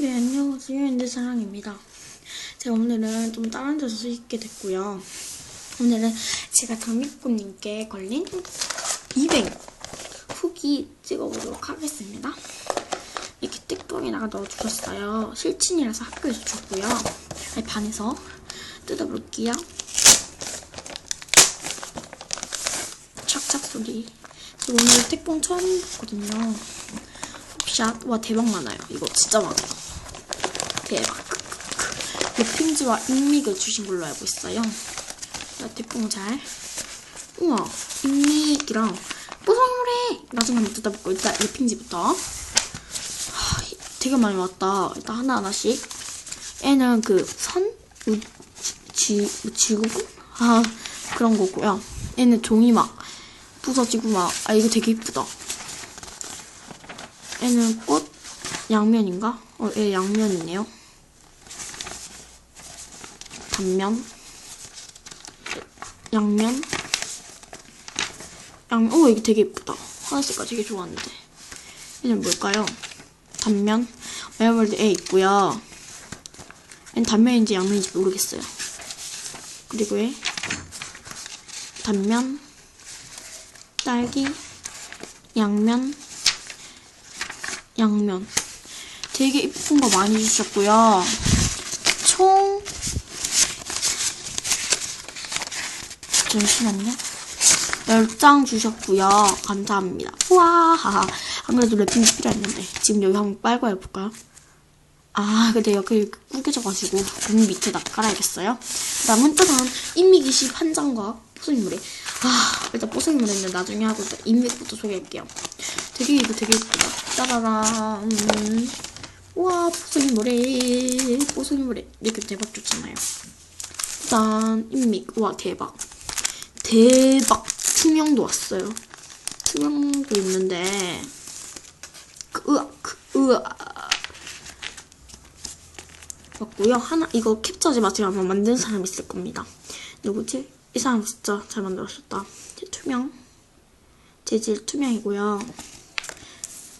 네, 안녕하세요. 인드사랑입니다. 제가 오늘은 좀 다른 데서 수익게 됐고요. 오늘은 제가 장미꽃님께 걸린 200 후기 찍어보도록 하겠습니다. 이렇게 뚜껑에다가 넣어주셨어요. 실친이라서 학교에서 줬고요. 아니, 반에서 뜯어볼게요. 착착 소리. 저 오늘 택봉 처음 봤거든요. 샷. 와, 대박 많아요. 이거 진짜 많아요. 대박. 랩핑즈와 인믹을 주신 걸로 알고 있어요. 자, 대풍 잘. 우와, 인믹이랑 뽀송이물에 나중에 한번 뜯어볼게요. 일단 랩핑즈부터. 하, 되게 많이 왔다. 일단 하나하나씩. 얘는 그 선? 우, 지, 지, 지구군? 아, 그런 거고요. 얘는 종이 막 부서지고 막, 아, 이거 되게 이쁘다. 얘는 꽃 양면인가? 어, 얘 양면이네요. 단면, 양면, 양, 오, 이게 되게 예쁘다. 하나씩가 되게 좋았는데. 얘는 뭘까요? 단면, 마이월드에 있고요. 얘는 단면인지 양면인지 모르겠어요. 그리고 얘, 단면, 딸기, 양면, 양면. 되게 이쁜 거 많이 주셨고요. 총 잠시만요. 10장 주셨고요. 감사합니다. 우와 하하. 안 그래도 랩핑이 필요했는데 지금 여기 한번 빨고 해볼까요? 아 근데 여기 구겨져가지고 공 밑에다 깔아야겠어요. 다음은 짜잔 인미기시 한 장과 포승물에 아 일단 포승물에는 나중에 하고 일단 인미부터 소개할게요. 되게 이거 되게 예쁘다. 짜라란 음. 우와 포승물에 포승물에 이렇게 대박 좋잖아요. 일단 인믹 우와 대박 대박 투명도 왔어요. 투명도 있는데 그, 으악 으악 맞고요. 하나 이거 캡처하지 마세요. 아마 만든 사람 있을 겁니다. 누구지? 이 사람 진짜 잘 만들었었다. 투명 재질 투명이고요.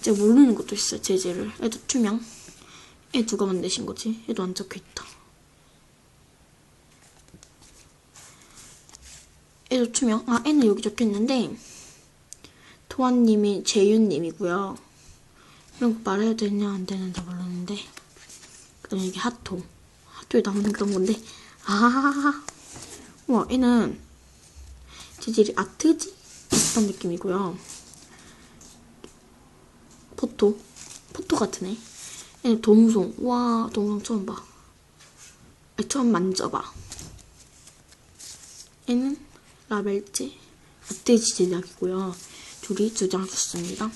제가 모르는 것도 있어요. 재질을. 얘도 투명. 얘 누가 만드신 거지? 얘도 안 적혀 있다. 얘도 투명. 아, 얘는 여기 적혀 있는데 도안님이 재윤님이고요. 이런 거 말해도 되냐 안 되는지 모르는데. 그다음에 이게 핫토. 핫토에 나오는 그런 건데. 아, 와, 얘는 재질이 아트지 비슷한 느낌이고요. 포토, 포토 같으네. 얘는 동송. 와, 동송 처음 봐. 처음 만져봐. 얘는 라벨지 아트지 제작이고요. 둘이 두장 줬습니다.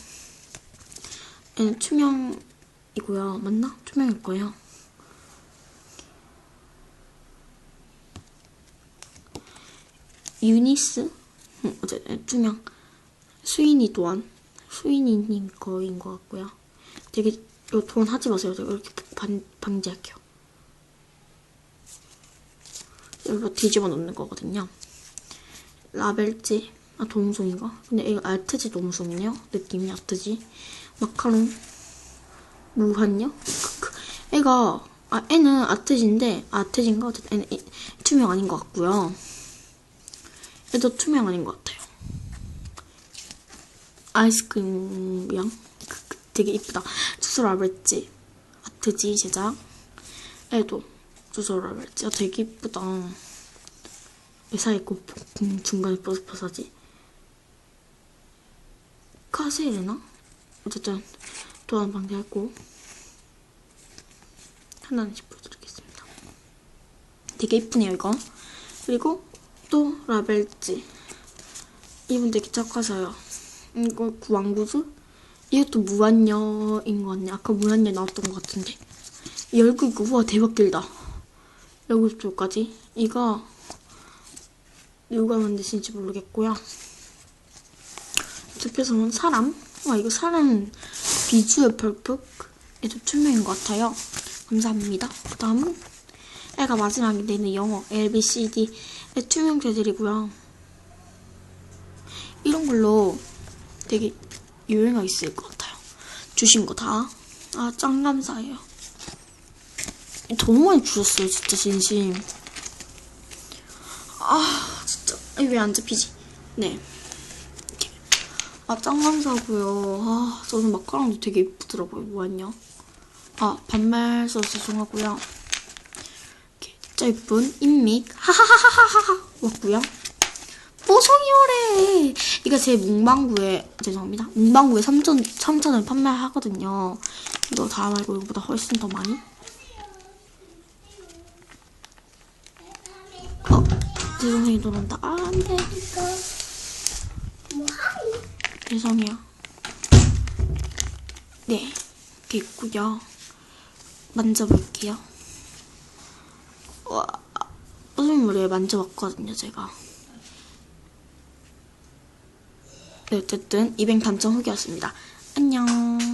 얘는 투명이고요. 맞나? 투명일 거예요. 유니스? 응, 어쨌든 투명. 수인이 또한 수인이님 거인 것 같고요. 되게 이거 돈 하지 마세요. 제가 이렇게 반, 방지할게요. 이거 뒤집어 놓는 거거든요. 라벨지, 아 동송인가? 근데 이거 알트지 동송이네요. 느낌이 아트지. 마카롱, 무한요? 애가 아 애는 아트지인데 아트지인가? 어쨌든 애는 이- 투명 아닌 것 같고요. 얘도 투명 아닌 것 같아요. 아이스크림 양 크크. 되게 이쁘다. 주소 라벨지 아트지 제작. 애도 주소 라벨지 아, 되게 이쁘다. 회사 있고 음, 중간에 버섯버섯이 카세레나? 어쨌든 또한 방대했고 하나씩 보여드리겠습니다. 되게 이쁘네요 이거. 그리고 또 라벨지 이분 되게 착하셔요. 이거 구왕구즈? 이것도 무한녀인 것 같네. 아까 무한녀 나왔던 것 같은데. 이 얼굴 이거 우와 대박 길다. 여기 쪽까지. 이거 누가 만드신지 모르겠고요. 옆에서는 사람. 와 이거 사람 비주얼 펄프. 얘도 투명인 것 같아요. 감사합니다. 그 다음은 애가 마지막인데 얘는 영어 A, B, C, D 의 투명 재질이고요. 이런 걸로 되게 유행하 있을 것 같아요. 주신 거 다. 아, 짱 감사해요. 너무 많이 주셨어요, 진짜 진심. 아. 왜 안 잡히지? 네. 이렇게. 아, 짱 감사하고요. 아, 저는 마카롱도 되게 예쁘더라고요. 뭐였냐? 아, 반말 써서 죄송하고요. 이렇게 진짜 예쁜 인믹 하하하하하하 왔고요. 뽀송이 오래. 이거 제 문방구에 죄송합니다. 문방구에 3천 3천원 판매하거든요. 이거 다 말고 이거보다 훨씬 더 많이. 죄송해요 들어온다. 아, 안 돼. 죄송해요. 네, 이렇게 있고요. 만져볼게요. 와, 물에 만져봤거든요, 제가. 네, 어쨌든 이벤 감정 후기였습니다. 안녕.